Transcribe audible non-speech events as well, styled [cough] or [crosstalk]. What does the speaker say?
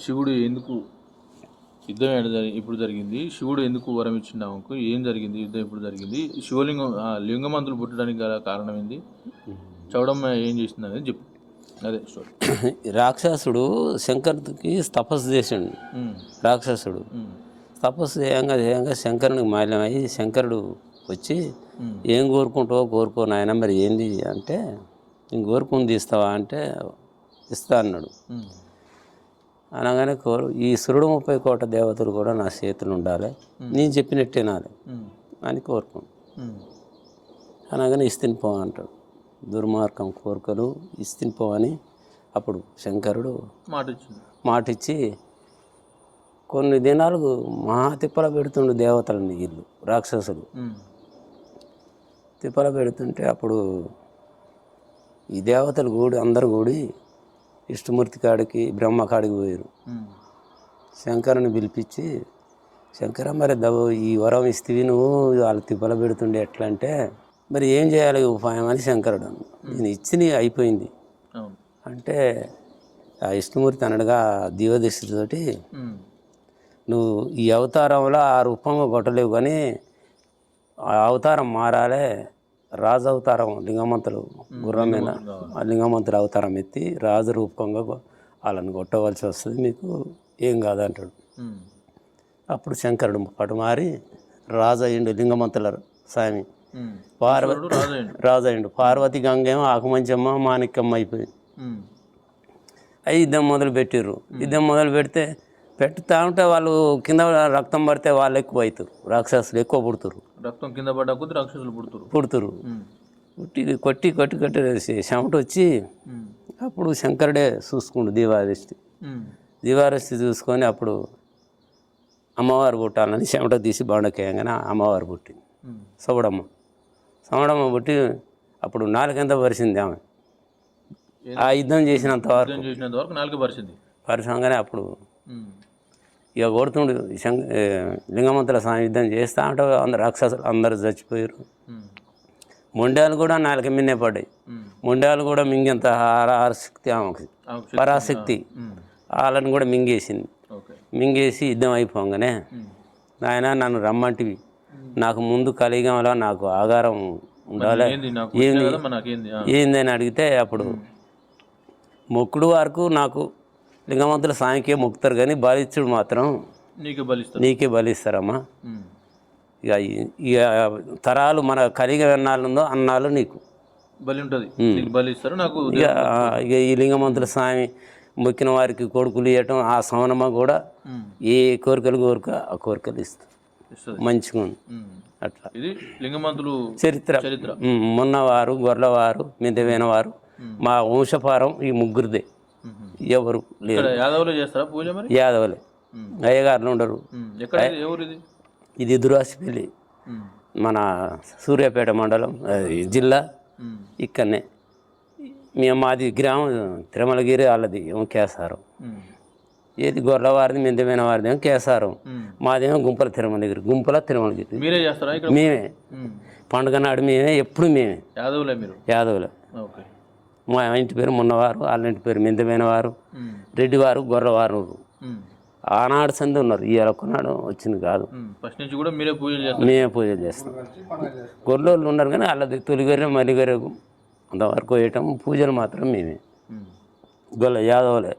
శివుడు ఎందుకు యుద్ధం ఇప్పుడు జరిగింది? శివుడు ఎందుకు వరం ఇచ్చిండు ఆమెకు? ఏం జరిగింది? యుద్ధం ఎప్పుడు జరిగింది? శివలింగం లింగమంతులు పుట్టడానికి గల కారణం ఏంది? చౌడమ్మ ఏం చేసింది అనేది చెప్పు. అదే స్టోరీ [coughs] రాక్షసుడు శంకరుడికి తపస్సు చేసిండు. రాక్షసుడు. తపస్సు చేయంగా చేయంగా శంకరునికి మాల్యమయ్యి శంకరుడు వచ్చి ఏం కోరుకుంటావో కోరుకో నాయన మరి ఏంది? అంటే నేను కోరుకుంది ఇస్తావా? అంటే ఇస్తా అన్నాడు. అనగానే కోరు ఈ సురుడు ముప్పై కోట దేవతలు కూడా నా చేతులు ఉండాలి. నేను చెప్పినట్టే నాది. అని కోరుకో ఉమ్, అనగానే ఇస్తిని పో అంటాడు. దుర్మార్గం కోరికలు ఇస్తిని పో అని అప్పుడు శంకరుడు మాట మాటిచ్చి కొన్ని దినాలు మహా తిప్పల పెడుతుండు దేవతలని వీళ్ళు రాక్షసులు. తిప్పల పెడుతుంటే అప్పుడు ఈ దేవతలు కూడి అందరు కూడి ఇష్టమూర్తి కాడికి బ్రహ్మ కాడికి పోయారు శంకరుని పిలిపించి శంకర మరి దవ ఈ వరం ఇస్తేవి నువ్వు వాళ్ళు తిప్పల పెడుతుండే ఎట్లా అంటే మరి ఏం చేయాలి? ఉపాయం అని శంకరుడు. నేను ఇచ్చి అయిపోయింది. అంటే ఆ ఇష్టమూర్తి అనడుగా దీవదృష్టితోటి నువ్వు ఈ అవతారంలో ఆ రూపంగా కొట్టలేవు కానీ ఆ అవతారం మారాలే రాజు అవతారం లింగమంతులు గుర్రం మీద ఆ లింగమంతుల అవతారం ఎత్తి రాజు రూపంగా కొ- వాళ్ళని కొట్టవలసి వస్తుంది. మీకు ఏం కాదంటాడు. అప్పుడు శంకరుడు పటు మారి రాజు అయ్యిండు లింగమంతుల స్వామి పార్వతి రాజయ్యండు. రాజు అయ్యిండు పార్వతి గంగేమో ఆకుమంచమ్మ మాణిక్యమ్మ అయిపోయింది అవి యుద్ధం మొదలు పెట్టిర్రు. యుద్ధం మొదలు పెడితే పెట్టుతా ఉంటే వాళ్ళు కింద రక్తం పడితే వాళ్ళు ఎక్కువ అవుతారు. రాక్షసులు ఎక్కువ పుడుతురు రక్తం కింద పడ్డ కొద్ది రాక్షసులు పుడుతురు. పుడుతురు. పుట్టి కొట్టి కొట్టి కొట్టి చెమట వచ్చి అప్పుడు శంకరుడే చూసుకుండు దీవాదృష్టి దీవాదృష్టి చూసుకొని అప్పుడు అమ్మవారు పుట్టాలని చెమట తీసి బండకేయంగానే అమ్మవారు పుట్టింది. ఉమ్, సౌడమ్మ. సౌడమ్మ పుట్టి అప్పుడు నాలుగెంత పరిచింది ఆమె. ఆ యుద్ధం చేసినంత వరకు. నాలుగు పరిచింది. అప్పుడు ఇక కొడుతుండు. శంక లింగమంతుల స్వామి యుద్ధం చేస్తా అంటే అందరు రాక్షసులు అందరు చచ్చిపోయారు మొండాలు కూడా నాలుక మిన్నే పడ్డాయి. మొండాలు కూడా మింగేంత ఆశక్తి ఆమెకి. ఆమెకు శక్తి- పరాశక్తి వాళ్ళని కూడా మింగేసింది. మింగేసి యుద్ధం అయిపోగానే నాయన నన్ను రమ్మంటివి. నాకు ముందు కలిగంలో నాకు ఆగారం ఉండాలి. ఏంది? ఏందని అడిగితే అప్పుడు మొక్కుడు వరకు నాకు లింగమంతుల స్వామికే మొక్కుతారు కానీ బలిచ్చుడు మాత్రం నీకే బలిస్తారు. నీకే బలిస్తారమ్మా. ఇక ఇక తరాలు మన కలిగ ఎన్నాళ్ళు ఉందో అన్నాళ్ళు నీకు. బలి ఉంటుంది. నీకు బలి ఇస్తారు నాకు ఇక ఇక ఈ లింగమంతుల స్వామి మొక్కిన వారికి కొడుకులు ఇవ్వటం ఆ సవనమ్మ కూడా ఏ కోరికలు కోరిక ఆ కోరికలు ఇస్తారు మంచిగా ఉంది. అట్లా. ఇది లింగమంతులు చరిత్ర. చరిత్ర. మొన్నవారు గొర్రెలవారు మిందవేనవారు మా వంశపారం ఈ ముగ్గురిదే. ఎవరు లేరు. యాదవులు చేస్తారా పూజ మరి? యాదవులే. అయ్యగారులు ఉండరు. ఇది? దురాసిపల్లి. మన సూర్యాపేట మండలం జిల్లా ఇక్కడనే. మేము మాది గ్రామం తిరుమలగిరి వాళ్ళది ఏమో కేసారం. ఏది గొర్రెలవారిది మిందమైన వారిది ఏమో కేసారం. మాదేమో గుంపల తిరుమలగిరి గుంపల తిరుమలగిరి మీరే చేస్తారా మేమే. పండుగ నాడు మేమే ఎప్పుడు మేమే. యాదవులే మీరు? యాదవులు. ఓకే. మా ఇంటి పేరు మున్నవారు వాళ్ళ ఇంటి పేరు మిందమైన వారు ఉమ్, రెడ్డివారు గొర్రెవారు. ఆనాడు సంది ఉన్నారు. ఈ ఒక్కనాడు వచ్చింది కాదు. ఫస్ట్ నుంచి కూడా మీరే పూజలు చేస్తారు. మేమే పూజలు చేస్తాం. గొర్రెలు ఉన్నారు కానీ వాళ్ళది తొలిగొర్రె మలిగొర్రె అంతవరకు వేయటం పూజలు మాత్రం మేమే. గొల్ల యాదవులే.